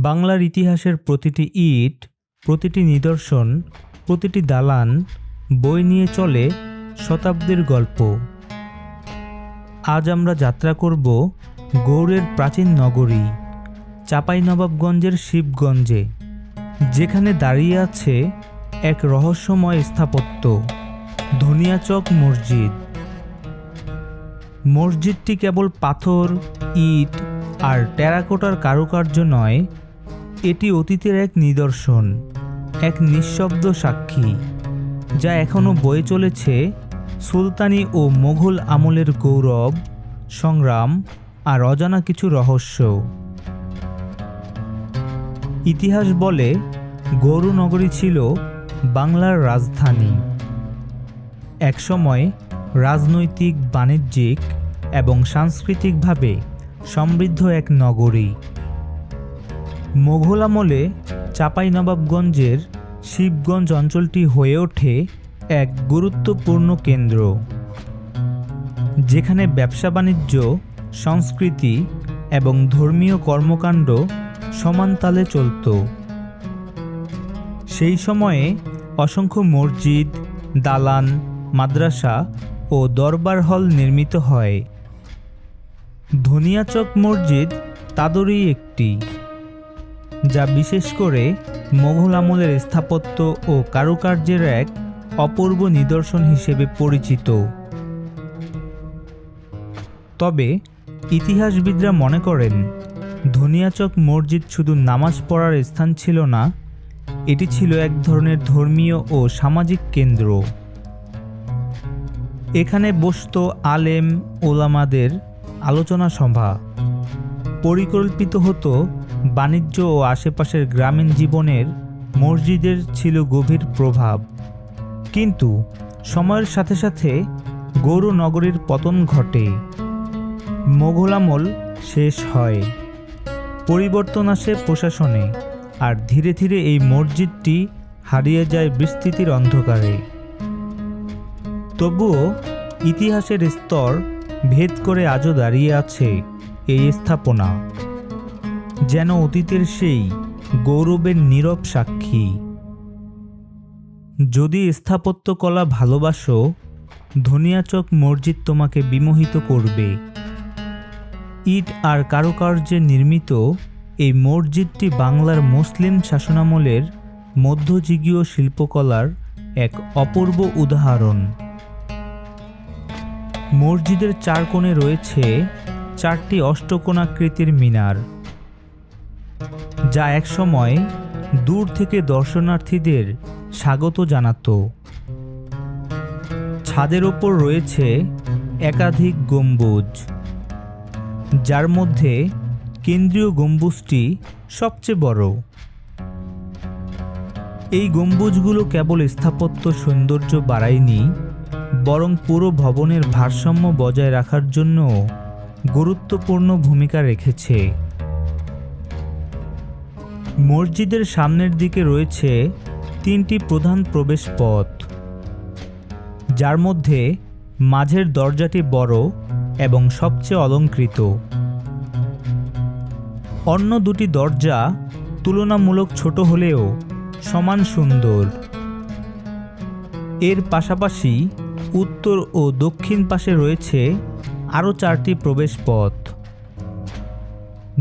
বাংলার ইতিহাসের প্রতিটি ইট, প্রতিটি নিদর্শন, প্রতিটি দালান, বই নিয়ে চলে শতাব্দীর গল্প। আজ আমরা যাত্রা করব গৌড়ের প্রাচীন নগরী, চাঁপাইনবাবগঞ্জের শিবগঞ্জে, যেখানে দাঁড়িয়ে আছে এক রহস্যময় স্থাপত্য, ধনিয়াচক মসজিদ। মসজিদটি কেবল পাথর, ইট আর টেরাকোটার কারুকার্য নয় এটি অতীতের এক নিদর্শন, এক নিঃশব্দ সাক্ষী, যা এখনও বয়ে চলেছে সুলতানি ও মোঘল আমলের গৌরব, সংগ্রাম আর অজানা কিছু রহস্য। ইতিহাস বলে গৌরনগরী ছিল বাংলার রাজধানী। একসময় রাজনৈতিক, বাণিজ্যিক এবং সাংস্কৃতিকভাবে সমৃদ্ধ এক নগরী। মোঘল আমলে চাঁপাইনবাবগঞ্জের শিবগঞ্জ অঞ্চলটি হয়ে ওঠে এক গুরুত্বপূর্ণ কেন্দ্র, যেখানে ব্যবসা বাণিজ্য, সংস্কৃতি এবং ধর্মীয় কর্মকাণ্ড সমানতালে চলত। সেই সময়ে অসংখ্য মসজিদ, দালান, মাদ্রাসা ও দরবার হল নির্মিত হয়। ধনিয়াচক মসজিদ তাদেরই একটি। যা বিশেষ করে মোঘল আমলের স্থাপত্য ও কারুকার্যের এক অপূর্ব নিদর্শন হিসেবে পরিচিত। তবে ইতিহাসবিদরা মনে করেন, ধনিয়াচক মসজিদ শুধু নামাজ পড়ার স্থান ছিল না, এটি ছিল এক ধরনের ধর্মীয় ও সামাজিক কেন্দ্র। এখানে বসত আলেম ওলামাদের আলোচনা সভা পরিকল্পিত হতো বাণিজ্য ও আশেপাশের গ্রামীণ জীবনের মসজিদের ছিল গভীর প্রভাব। কিন্তু সময়ের সাথে সাথে গৌর নগরীর পতন ঘটে। মোঘল আমল শেষ হয়। পরিবর্তন আসে প্রশাসনে আর ধীরে ধীরে এই মসজিদটি হারিয়ে যায় বিস্তৃতির অন্ধকারে। তবুও ইতিহাসের স্তর ভেদ করে আজও দাঁড়িয়ে আছে এই স্থাপনা। যেন অতীতের সেই গৌরবের নীরব সাক্ষী। যদি স্থাপত্যকলা ভালোবাসো ধনিয়াচক মসজিদ তোমাকে বিমোহিত করবে। ইট আর কারুকার্যে নির্মিত এই মসজিদটি বাংলার মুসলিম শাসনামলের মধ্যযুগীয় শিল্পকলার এক অপূর্ব উদাহরণ। মসজিদের চার কোণে রয়েছে চারটি অষ্টকোণাকৃতির মিনার। যা একসময় দূর থেকে দর্শনার্থীদের স্বাগত জানাতো। ছাদের ওপর রয়েছে একাধিক গম্বুজ, যার মধ্যে কেন্দ্রীয় গম্বুজটি সবচেয়ে বড়। এই গম্বুজগুলো কেবল স্থাপত্য সৌন্দর্য বাড়ায়নি, বরং পুরো ভবনের ভারসাম্য বজায় রাখার জন্য গুরুত্বপূর্ণ ভূমিকা রেখেছে। মসজিদের সামনের দিকে রয়েছে তিনটি প্রধান প্রবেশ পথ যার মধ্যে মাঝের দরজাটি বড় এবং সবচেয়ে অলঙ্কৃত। অন্য দুটি দরজা তুলনামূলক ছোট হলেও সমান সুন্দর। এর পাশাপাশি উত্তর ও দক্ষিণ পাশে রয়েছে আরও চারটি প্রবেশ পথ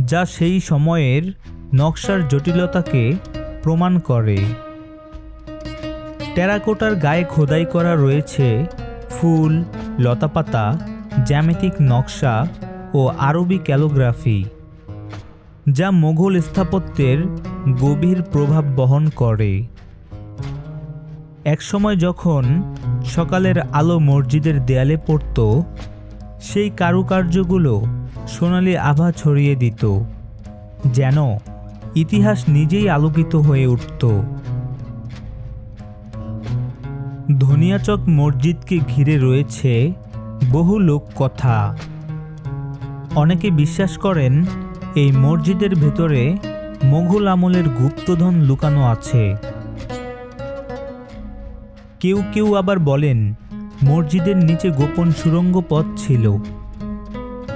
যা সেই সময়ের নকশার জটিলতাকে প্রমাণ করে। টেরাকোটার গায়ে খোদাই করা রয়েছে ফুল, লতাপাতা, জ্যামিতিক নকশা ও আরবি ক্যালোগ্রাফি, যা মোঘল স্থাপত্যের গভীর প্রভাব বহন করে। একসময় যখন সকালের আলো মসজিদের দেয়ালে পড়ত, সেই কারুকার্যগুলো সোনালি আভা ছড়িয়ে দিত, যেন ইতিহাস নিজেই আলোকিত হয়ে উঠত। ধনিয়াচক মসজিদকে ঘিরে রয়েছে বহু লোক কথা অনেকে বিশ্বাস করেন, এই মসজিদের ভেতরে মোঘল আমলের গুপ্তধন লুকানো আছে। কেউ কেউ আবার বলেন, মসজিদের নিচে গোপন সুড়ঙ্গ পথ ছিল,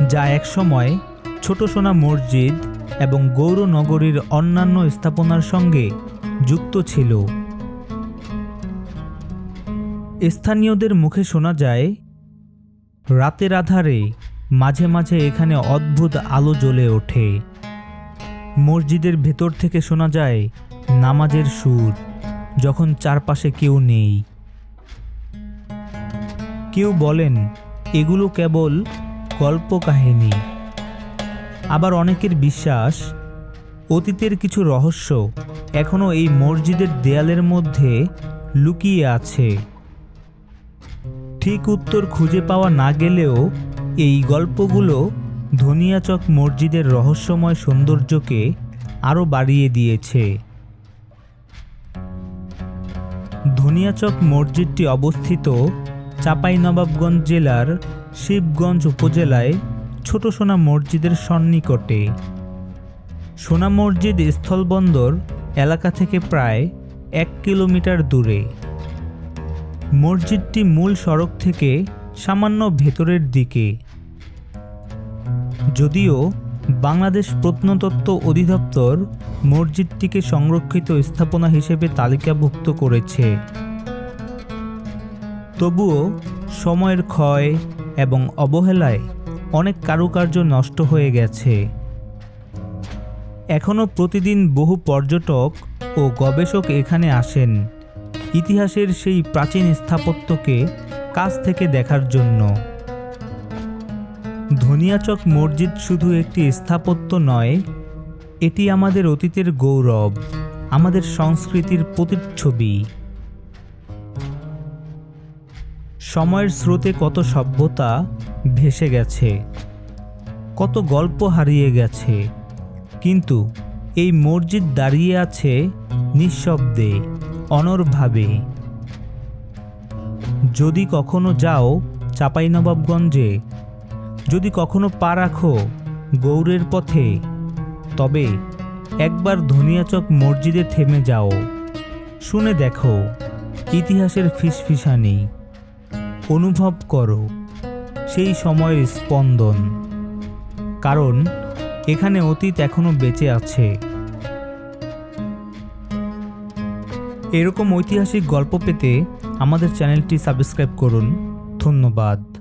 যা একসময় ছোট সোনা মসজিদ এবং গৌরনগরীর অন্যান্য স্থাপনার সঙ্গে যুক্ত ছিল। স্থানীয়দের মুখে শোনা যায়, রাতের আধারে মাঝে মাঝে এখানে অদ্ভুত আলো জ্বলে ওঠে। মসজিদের ভেতর থেকে শোনা যায়, নামাজের সুর, যখন চারপাশে কেউ নেই। কেউ বলেন, এগুলো কেবল গল্প কাহিনী আবার অনেকের বিশ্বাস, অতীতের কিছু রহস্য এখনও এই মসজিদের দেয়ালের মধ্যে লুকিয়ে আছে। ঠিক উত্তর খুঁজে পাওয়া না গেলেও এই গল্পগুলো ধনিয়াচক মসজিদের রহস্যময় সৌন্দর্যকে আরও বাড়িয়ে দিয়েছে। ধনিয়াচক মসজিদটি অবস্থিত চাঁপাইনবাবগঞ্জ জেলার শিবগঞ্জ উপজেলায় ছোট সোনা মসজিদের সন্নিকটে। সোনা মসজিদ স্থলবন্দর এলাকা থেকে প্রায় এক কিলোমিটার দূরে। মসজিদটি মূল সড়ক থেকে সামান্য ভেতরের দিকে। যদিও বাংলাদেশ প্রত্নতত্ত্ব অধিদপ্তর মসজিদটিকে সংরক্ষিত স্থাপনা হিসেবে তালিকাভুক্ত করেছে। তবুও সময়ের ক্ষয় এবং অবহেলায় অনেক কারুকার্য নষ্ট হয়ে গেছে। এখনও প্রতিদিন বহু পর্যটক ও গবেষক এখানে আসেন ইতিহাসের সেই প্রাচীন স্থাপত্যকে কাছ থেকে দেখার জন্য। ধনিয়াচক মসজিদ শুধু একটি স্থাপত্য নয়, এটি আমাদের অতীতের গৌরব, আমাদের সংস্কৃতির প্রতিচ্ছবি। সময়ের স্রোতে কত সভ্যতা ভেসে গেছে। কত গল্প হারিয়ে গেছে। কিন্তু এই মসজিদ দাঁড়িয়ে আছে নিঃশব্দে, অনরভাবে। যদি কখনো যাও চাঁপাইনবাবগঞ্জে, যদি কখনো পা রাখো গৌরের পথে, তবে একবার ধনিয়াচক মসজিদে থেমে যাও। শুনে দেখো, ইতিহাসের ফিসফিসানি। অনুভব করো। সেই সময়ের স্পন্দন। কারণ, এখানে অতীত এখনও বেঁচে আছে। এরকম ঐতিহাসিক গল্প পেতে আমাদের চ্যানেলটি সাবস্ক্রাইব করুন। ধন্যবাদ।